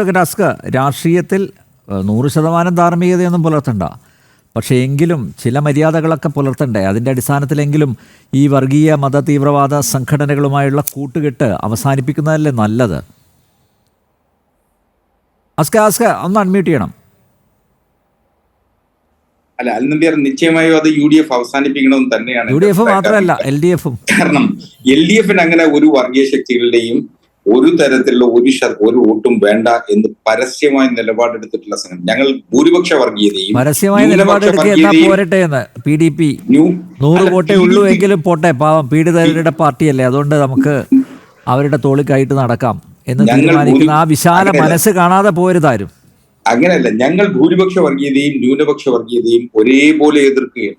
Advocate അസ്ക രാഷ്ട്രീയത്തിൽ നൂറ് ശതമാനം ധാർമ്മികതയൊന്നും പുലർത്തണ്ട. പക്ഷേ എങ്കിലും ചില മര്യാദകളൊക്കെ പുലർത്തണ്ടേ. അതിന്റെ അടിസ്ഥാനത്തിലെങ്കിലും ഈ വർഗീയ മത തീവ്രവാദ സംഘടനകളുമായുള്ള കൂട്ടുകെട്ട് അവസാനിപ്പിക്കുന്നതല്ലേ നല്ലത്? അസ്ക അസ്ക ഒന്ന് അൺമ്യൂട്ട് ചെയ്യണം. അല്ല അൽനമ്പിയാർ നിശ്ചയമായും അത് യു ഡി എഫ് അവസാനിപ്പിക്കണമെന്ന് തന്നെയാണ് യു ഡി എഫ് മാത്രമല്ല. എൽ ഡി എഫും. കാരണം എൽ ഡി എഫിന് അങ്ങനെ ഒരു വർഗീയ ശക്തികളുടെയും ഒരു തരത്തിലുള്ള ഒരു ഒരു വോട്ടും വേണ്ട എന്ന് പരസ്യമായ നിലപാടെടുത്തിട്ടുള്ള സംഘടന. ഞങ്ങൾ ഭൂരിപക്ഷ വർഗീയതയും പരസ്യമായ പോരട്ടെ എന്ന്? പി ഡി പി നൂറ് വോട്ടേ ഉള്ളൂ എങ്കിലും പോട്ടെ പാവം പീഡിതരുടെ പാർട്ടിയല്ലേ? അതുകൊണ്ട് നമുക്ക് അവരുടെ തോളിക്കായിട്ട് നടക്കാം എന്ന് തീരുമാനിക്കുന്ന ആ വിശാല. മനസ്സ് കാണാതെ പോരുതാരും അങ്ങനെയല്ല. ഞങ്ങൾ ഭൂരിപക്ഷ വർഗീയതയും ന്യൂനപക്ഷ വർഗീയതയും ഒരേപോലെ എതിർക്കുകയാണ്.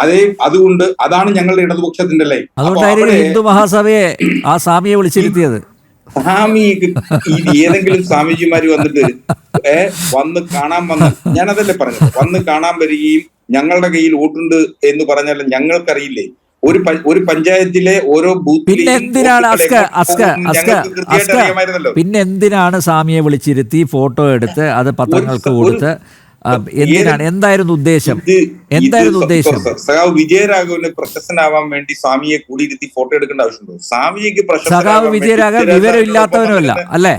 അതേ അതുകൊണ്ട് അതാണ് ഞങ്ങളുടെ ഇടതുപക്ഷത്തിന്റെ ലൈൻ. അതുകൊണ്ടായിരുന്നു ഹിന്ദു മഹാസഭയെ ആ സ്വാമിയെ വിളിച്ചിരുത്തിയത്. സ്വാമി ഏതെങ്കിലും സ്വാമിജിമാര് വന്നിട്ട് ഏ വന്ന് കാണാൻ വന്ന ഞാനതല്ലേ പറഞ്ഞത് വന്ന് കാണാൻ വരികയും ഞങ്ങളുടെ കയ്യിൽ വോട്ടുണ്ട് എന്ന് പറഞ്ഞാൽ ഞങ്ങൾക്കറിയില്ലേ? ഒരു ഒരു പഞ്ചായത്തിലെ ഓരോ ബൂത്തിലെന്തിനാണ് പിന്നെ എന്തിനാണ് പിന്നെ എന്തിനാണ് സ്വാമിയെ വിളിച്ചിരുത്തി ഫോട്ടോ എടുത്ത് അത് പത്രങ്ങൾക്ക് കൊടുത്ത് എന്തിനാണ്? എന്തായിരുന്നു ഉദ്ദേശം? എന്തായിരുന്നു ഉദ്ദേശം? സഖാവ് വിജയരാഘവന് പ്രശസ്തനാവാൻ വേണ്ടി സ്വാമിയെ കൂടിയിരുത്തി ഫോട്ടോ എടുക്കേണ്ട ആവശ്യമുണ്ടോ? സ്വാമിക്ക് സഖാവ് വിജയരാഘവൻ പൃഥ്വിരാജ് വിവരം സാറിനോടൊപ്പം ഇല്ലാത്തവനുമല്ല അല്ലേ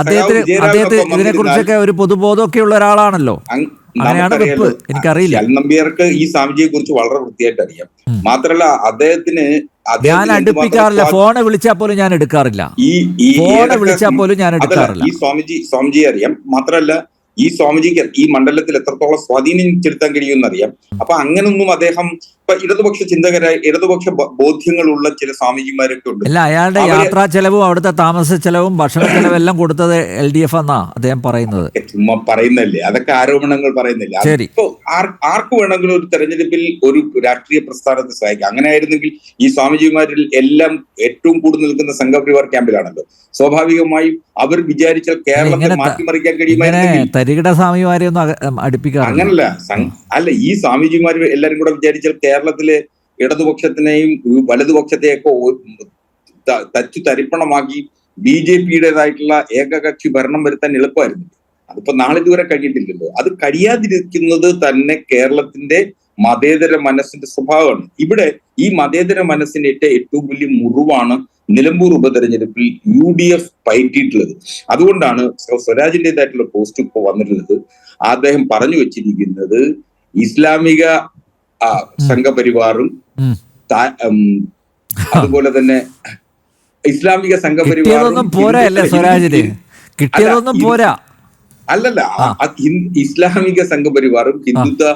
അദ്ദേഹത്തിന് അദ്ദേഹത്തിന് ഇതിനെ കുറിച്ചൊക്കെ ഒരു പൊതുബോധമൊക്കെ ഉള്ള ഒരാളാണല്ലോ. അങ് അങ്ങനെയാണ്. വെപ്പ് എനിക്കറിയില്ല. നമ്പിയാർക്ക് ഈ സ്വാമിജിയെ കുറിച്ച് വളരെ വൃത്തിയായിട്ട് അറിയാം. മാത്രല്ല അദ്ദേഹത്തിന് ഞാൻ അടുപ്പിക്കാറില്ല. ഫോണ് വിളിച്ചാൽ പോലും ഞാൻ എടുക്കാറില്ല. ഈ ഫോണ് വിളിച്ചാൽ പോലും ഞാൻ എടുക്കാറില്ല. ഈ സ്വാമിജി സ്വാമിജിയെ അറിയാം. മാത്രല്ല ഈ സ്വാമിജിക്ക് ഈ മണ്ഡലത്തിൽ എത്രത്തോളം സ്വാധീനം ചെലുത്താൻ കഴിയും എന്നറിയാം അപ്പൊ അങ്ങനൊന്നും അദ്ദേഹം ഇപ്പൊ ഇടതുപക്ഷ ചിന്തകരായ ഇടതുപക്ഷ ബോധ്യങ്ങളുള്ള ചില സ്വാമിജിമാരൊക്കെ ഉണ്ട്. അല്ല അയാളുടെ യാത്രാ ചെലവും അവിടുത്തെ താമസ ചെലവും ഭക്ഷണ ചെലവും എല്ലാം കൊടുത്തത് എൽ ഡി എഫ് എന്നാ അദ്ദേഹം പറയുന്നത്? ചുമ്മാ പറയുന്നല്ലേ അതൊക്കെ ആരോപണങ്ങൾ പറയുന്നില്ല. ഇപ്പൊ ആർക്ക് വേണമെങ്കിലും ഒരു തെരഞ്ഞെടുപ്പിൽ ഒരു രാഷ്ട്രീയ പ്രസ്ഥാനത്തെ സഹായിക്കാം. അങ്ങനെ ആയിരുന്നെങ്കിൽ ഈ സ്വാമിജിമാരിൽ എല്ലാം ഏറ്റവും കൂടുതൽ നിൽക്കുന്ന സംഘപരിവാർ ക്യാമ്പിലാണല്ലോ. സ്വാഭാവികമായും അവർ വിചാരിച്ചാൽ കേരളത്തെ മാറ്റിമറിക്കാൻ കഴിയുമായിരുന്നു കഴിയുമായിരുന്നെങ്കിൽ തരികിട സ്വാമിമാരെ ഒന്നും അടുപ്പിക്കാറ് അങ്ങനല്ല. അല്ല ഈ സ്വാമിജിമാർ എല്ലാരും കൂടെ വിചാരിച്ചാൽ കേരളത്തിലെ ഇടതുപക്ഷത്തിനെയും വലതുപക്ഷത്തെയൊക്കെ തച്ചു തരിപ്പണമാക്കി ബി ജെ പിയുടേതായിട്ടുള്ള ഏകകക്ഷി ഭരണം വരുത്താൻ എളുപ്പമായിരുന്നു. അതിപ്പോ നാളിതുവരെ കഴിയിട്ടില്ലല്ലോ അത് കഴിയാതിരിക്കുന്നത് തന്നെ കേരളത്തിന്റെ മതേതര മനസ്സിന്റെ സ്വഭാവമാണ്. ഇവിടെ ഈ മതേതര മനസ്സിന്റെ ഏറ്റ ഏറ്റവും വലിയ മുറിവാണ് നിലമ്പൂർ ഉപതെരഞ്ഞെടുപ്പിൽ യു ഡി എഫ് പയറ്റിയിട്ടുള്ളത്. അതുകൊണ്ടാണ് സ്വരാജിന്റെതായിട്ടുള്ള പോസ്റ്റ് ഇപ്പോൾ വന്നിട്ടുള്ളത്. അദ്ദേഹം പറഞ്ഞു വെച്ചിരിക്കുന്നത് ഇസ്ലാമിക സംഘപരിവാറും അതുപോലെ തന്നെ ഇസ്ലാമിക സംഘപരിവാറും കിട്ടിയതൊന്നും പോരാ അല്ലല്ല ഇസ്ലാമിക സംഘപരിവാറും ഹിന്ദുത്വ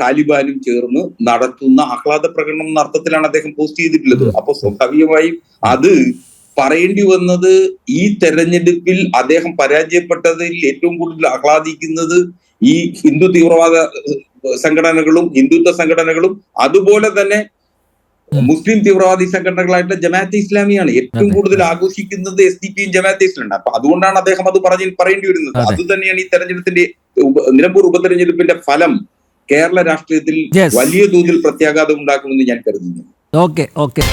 താലിബാനും ചേർന്ന് നടത്തുന്ന ആഹ്ലാദ പ്രകടനം എന്ന അർത്ഥത്തിലാണ് അദ്ദേഹം പോസ്റ്റ് ചെയ്തിട്ടുള്ളത്. അപ്പൊ സ്വാഭാവികമായും അത് പറയേണ്ടി വന്നത് ഈ തെരഞ്ഞെടുപ്പിൽ അദ്ദേഹം പരാജയപ്പെട്ടതിൽ ഏറ്റവും കൂടുതൽ ആഹ്ലാദിക്കുന്നത് ഈ ഹിന്ദു തീവ്രവാദ സംഘടനകളും ഹിന്ദുത്വ സംഘടനകളും അതുപോലെ തന്നെ മുസ്ലിം തീവ്രവാദി സംഘടനകളായിട്ട് ജമാഅത്തെ ഇസ്ലാമിയാണ് ഏറ്റവും കൂടുതൽ ആഘോഷിക്കുന്നത് എസ് ഡി പിയും ജമാഅത്തെ ഇസ്ലാമാണ് അപ്പൊ അതുകൊണ്ടാണ് അദ്ദേഹം അത് പറഞ്ഞ് പറയേണ്ടി വരുന്നത്. അത്. തന്നെയാണ് ഈ തെരഞ്ഞെടുപ്പിന്റെ നിലമ്പൂർ ഉപതെരഞ്ഞെടുപ്പിന്റെ ഫലം. കേരള രാഷ്ട്രീയത്തിൽ വലിയ തോതിൽ പ്രത്യാഘാതം ഉണ്ടാക്കുമെന്ന് ഞാൻ കരുതുന്നു. Okay okay